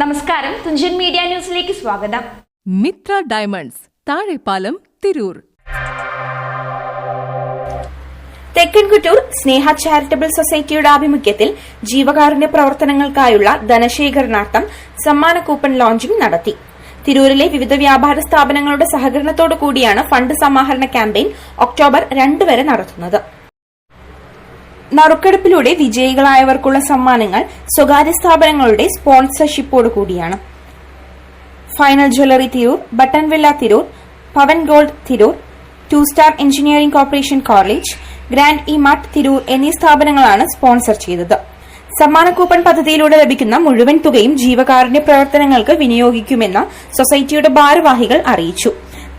നമസ്കാരം. തുഞ്ചൻ മീഡിയ ന്യൂസിലേക്ക് സ്വാഗതം. മിത്ര ഡയമണ്ട്സ് താഴെപ്പാലം തിരൂർ. തെക്കൻകുറ്റൂർ സ്നേഹ ചാരിറ്റബിൾ സൊസൈറ്റിയുടെ ആഭിമുഖ്യത്തിൽ ജീവകാരുണ്യ പ്രവർത്തനങ്ങൾക്കായുള്ള ധനശേഖരണാർത്ഥം സമ്മാന കൂപ്പൺ ലോഞ്ചിംഗ് നടത്തി. തിരൂരിലെ വിവിധ വ്യാപാര സ്ഥാപനങ്ങളുടെ സഹകരണത്തോടു കൂടിയാണ് ഫണ്ട് സമാഹരണ ക്യാമ്പയിൻ ഒക്ടോബർ രണ്ട് വരെ നടത്തുന്നത്. നറുക്കെടുപ്പിലൂടെ വിജയികളായവർക്കുള്ള സമ്മാനങ്ങൾ സ്വകാര്യ സ്ഥാപനങ്ങളുടെ സ്പോൺസർഷിപ്പോടു കൂടിയാണ്. Final jewellery Tirur button villa Tirur Pavan gold Tirur two star engineering corporation college grand E mart Tirur എന്നീ സ്ഥാപനങ്ങളാണ് സ്പോൺസർ ചെയ്തത്. സമ്മാന കൂപ്പൺ പദ്ധതിയിലൂടെ ലഭിക്കുന്ന മുഴുവൻ തുകയും ജീവകാരുണ്യ പ്രവർത്തനങ്ങൾക്ക് വിനിയോഗിക്കുമെന്ന് സൊസൈറ്റിയുടെ ഭാരവാഹികൾ അറിയിച്ചു.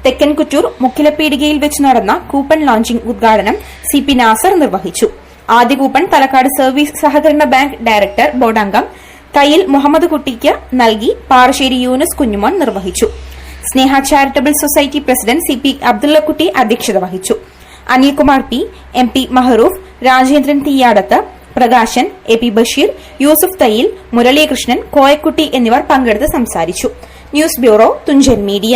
തെക്കൻ കുറ്റൂർ മുക്കിലപ്പീടികയിൽ വെച്ച് നടന്ന കൂപ്പൺ ലോഞ്ചിംഗ് ഉദ്ഘാടനം സി പി നാസർ നിർവഹിച്ചു. ആദ്യ കൂപ്പൺ തലക്കാട് സർവീസ് സഹകരണ ബാങ്ക് ഡയറക്ടർ ബോർഡംഗം തയ്യിൽ മുഹമ്മദ് കുട്ടിക്ക് നൽകി പാറശ്ശേരി യൂനസ് കുഞ്ഞുമോൻ നിർവഹിച്ചു. Sneha charitable society president C P Abdullakutty അധ്യക്ഷത വഹിച്ചു. Anilkumar P M P Mahroof Rajendran Theeyadath Prakashan A P Basheer Yusuf Thayyil Muralikrishnan Koyakutty എന്നിവർ പങ്കെടുത്ത് സംസാരിച്ചു. News bureau Thunchan media.